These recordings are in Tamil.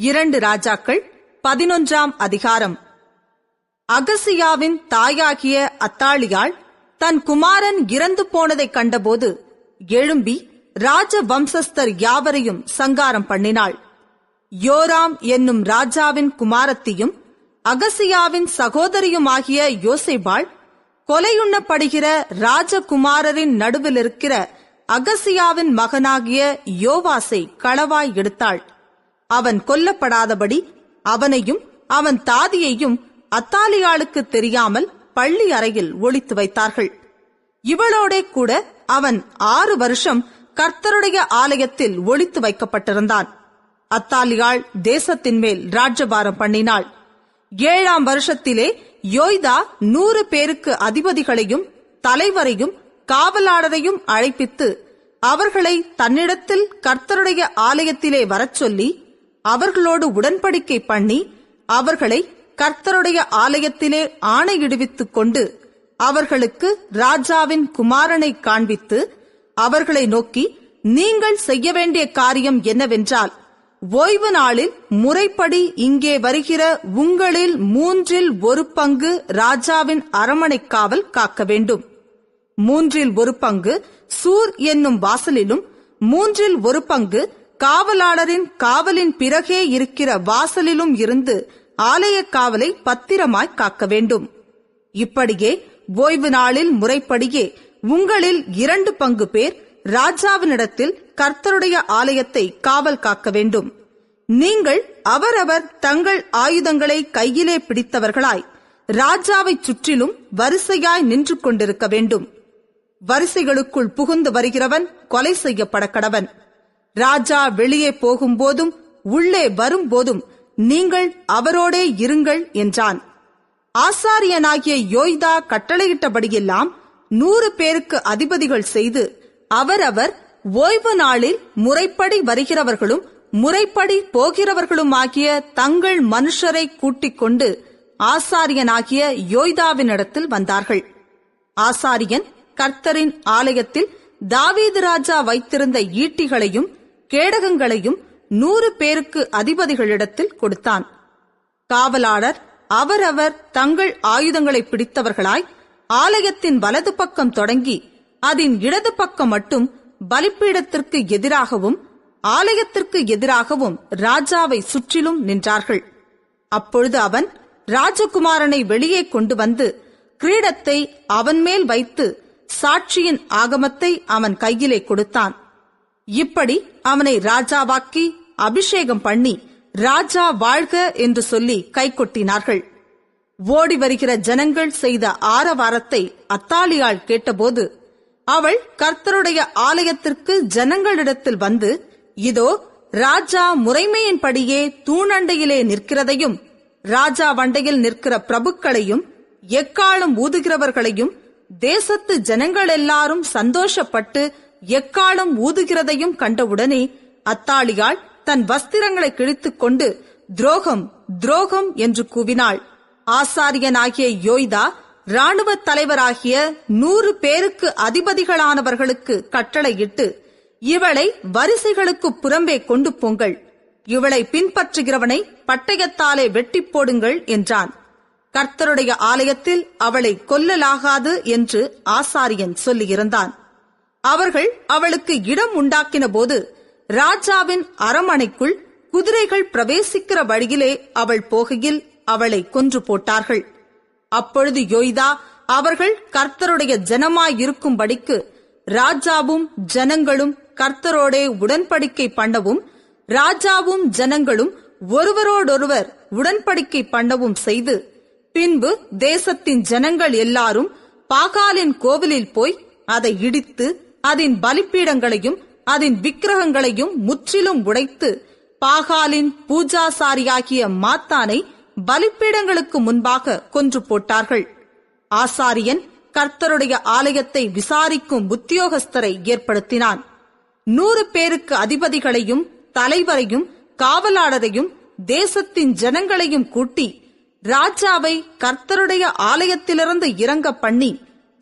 இரண்டு ராஜாக்கள் பதினொன்றாம் அதிகாரம். அகசியாவின் தாயாகிய அத்தாளியாள் தன் குமாரன் இறந்து போனதைக் கண்டபோது எழும்பி ராஜ வம்சஸ்தர் யாவரையும் சங்காரம் பண்ணினாள். யோராம் என்னும் ராஜாவின் குமாரத்தியும் அகசியாவின் சகோதரியுமாகிய யோசைபாள் கொலையுண்ணப்படுகிற ராஜகுமாரரின் நடுவில் இருக்கிற அகசியாவின் மகனாகிய யோவாசை களவாய் எடுத்தாள். அவன் கொல்லப்படாதபடி அவனையும் அவன் தாதியையும் அத்தாலியாளுக்கு தெரியாமல் பள்ளி அறையில் ஒழித்து வைத்தார்கள். இவளோடே கூட அவன் ஆறு வருஷம் கர்த்தருடைய ஆலயத்தில் ஒழித்து வைக்கப்பட்டிருந்தான். அத்தாலியாள் தேசத்தின் மேல் ராஜ்யபாரம் பண்ணினாள். ஏழாம் வருஷத்திலே யோய்தா நூறு பேருக்கு அதிபதிகளையும் தலைவரையும் காவலாளரையும் அழைப்பித்து அவர்களை தன்னிடத்தில் கர்த்தருடைய ஆலயத்திலே வரச் சொல்லி அவர்களோடு உடன்படிக்கை பண்ணி அவர்களை கர்த்தருடைய ஆலயத்திலே ஆணையிடுவித்துக் கொண்டு அவர்களுக்கு ராஜாவின் குமாரனை காண்பித்து அவர்களை நோக்கி நீங்கள் செய்ய வேண்டிய காரியம் என்னவென்றால் ஓய்வு நாளில் முறைப்படி இங்கே வருகிற உங்களில் மூன்றில் ஒரு பங்கு ராஜாவின் அரமனை காவல் காக்க வேண்டும். மூன்றில் ஒரு பங்கு சூர் என்னும் வாசலிலும் மூன்றில் ஒரு பங்கு காவலாளரின் காவலின் பிறகே இருக்கிற வாசலிலும் இருந்து ஆலய காவலை பத்திரமாய் காக்க வேண்டும். இப்படியே ஓய்வு நாளில் முறைப்படியே உங்களில் இரண்டு பங்கு பேர் ராஜாவினிடத்தில் கர்த்தருடைய ஆலயத்தை காவல் காக்க வேண்டும். நீங்கள் அவரவர் தங்கள் ஆயுதங்களை கையிலே பிடித்தவர்களாய் ராஜாவை சுற்றிலும் வரிசையாய் நின்று கொண்டிருக்க வேண்டும். வரிசைகளுக்குள் புகுந்து வருகிறவன் கொலை செய்யப்பட கடவன். ராஜா வெளியே போகும்போதும் உள்ளே வரும்போதும் நீங்கள் அவரோடே இருங்கள் என்றான். ஆசாரியனாகிய யோய்தா கட்டளையிட்டபடியெல்லாம் நூறு பேருக்கு அதிபதிகள் செய்து அவரவர் ஓய்வு நாளில் முறைப்படி வருகிறவர்களும் முறைப்படி போகிறவர்களுமாகிய தங்கள் மனுஷரை கூட்டிக் கொண்டு ஆசாரியனாகிய யோய்தாவினிடத்தில் வந்தார்கள். ஆசாரியன் கர்த்தரின் ஆலயத்தில் தாவீது ராஜா வைத்திருந்த ஈட்டிகளையும் கேடகங்களையும் நூறு பேருக்கு அதிபதிகளிடத்தில் கொடுத்தான். காவலாளர் அவரவர் தங்கள் ஆயுதங்களை பிடித்தவர்களாய் ஆலயத்தின் வலது பக்கம் தொடங்கி அதன் இடது பக்கம் மட்டும் பலிப்பீடத்திற்கு எதிராகவும் ஆலயத்திற்கு எதிராகவும் ராஜாவை சுற்றிலும் நின்றார்கள். அப்பொழுது அவன் ராஜகுமாரனை வெளியே கொண்டு வந்து கிரீடத்தை அவன் மேல் வைத்து சாட்சியின் ஆகமத்தை அவன் கையிலே கொடுத்தான். இப்படி அவனை ராஜாவாக்கி அபிஷேகம் பண்ணி ராஜா வாழ்க என்று சொல்லி கைகொட்டினார்கள். ஓடி வருகிற ஜனங்கள் செய்த ஆரவாரத்தை அத்தாலியாள் கேட்டபோது அவள் கர்த்தருடைய ஆலயத்திற்கு ஜனங்களிடத்தில் வந்து இதோ ராஜா முறைமையின்படியே தூணண்டையிலே நிற்கிறதையும் ராஜா வண்டையில் நிற்கிற பிரபுக்களையும் எக்காலம் ஊதுகிறவர்களையும் தேசத்து ஜனங்கள் எல்லாரும் சந்தோஷப்பட்டு எக்காலம் ஊதுகிறதையும் கண்டவுடனே அத்தாளியாள் தன் வஸ்திரங்களை கிழித்துக் கொண்டு துரோகம் துரோகம் என்று கூவினாள். ஆசாரியனாகிய யோய்தா ராணுவ தலைவராகிய நூறு பேருக்கு அதிபதிகளானவர்களுக்கு கட்டளையிட்டு இவளை வரிசைகளுக்கு புறம்பே கொண்டு போங்கள். இவளை பின்பற்றுகிறவனை பட்டயத்தாலே வெட்டி போடுங்கள் என்றான். கர்த்தருடைய ஆலயத்தில் அவளை கொல்லலாகாது என்று ஆசாரியன் சொல்லியிருந்தான். அவர்கள் அவளுக்கு இடம் உண்டாக்கின போது ராஜாவின் அரமனைக்குள் குதிரைகள் பிரவேசிக்கிற வழியிலே அவள் போகையில் அவளை கொன்று போட்டார்கள். அப்பொழுது யோய்தா அவர்கள் கர்த்தருடைய ஜனமாயிருக்கும்படிக்கு ராஜாவும் ஜனங்களும் கர்த்தரோடே உடன்படிக்கை பண்ணவும் ராஜாவும் ஜனங்களும் ஒருவரோடொருவர் உடன்படிக்கை பண்ணவும் செய்து பின்பு தேசத்தின் ஜனங்கள் எல்லாரும் பாகாலின் கோவிலில் போய் அதை இடித்து அதன் பலிப்பீடங்களையும் அதன் விக்கிரகங்களையும் முற்றிலும் உடைத்து பாகாலின் பூஜாசாரியாகிய மாத்தானை பலிப்பீடங்களுக்கு முன்பாக கொன்று போட்டார்கள். ஆசாரியன் கர்த்தருடைய ஆலயத்தை விசாரிக்கும் உத்தியோகஸ்தரை ஏற்படுத்தினான். நூறு பேருக்கு அதிபதிகளையும் தலைவரையும் காவலாளரையும் தேசத்தின் ஜனங்களையும் கூட்டி ராஜாவை கர்த்தருடைய ஆலயத்திலிருந்து இறங்க பண்ணி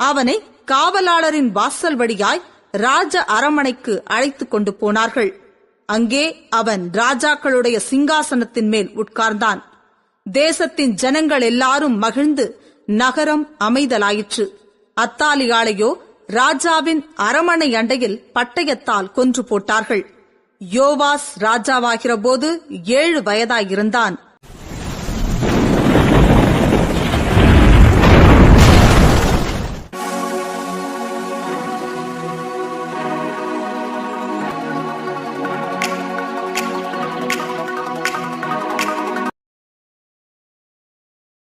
அவனை காவலாளரின் வாசல் வழியாய் ராஜ அரமனைக்கு அழைத்துக் கொண்டு போனார்கள். அங்கே அவன் ராஜாக்களுடைய சிங்காசனத்தின் மேல் உட்கார்ந்தான். தேசத்தின் ஜனங்கள் எல்லாரும் மகிழ்ந்து நகரம் அமைதலாயிற்று. அத்தாலியாளையோ ராஜாவின் அரமனை அண்டையில் பட்டயத்தால் கொன்று போட்டார்கள். யோவாஸ் ராஜாவாகிற போது ஏழு வயதாயிருந்தான்.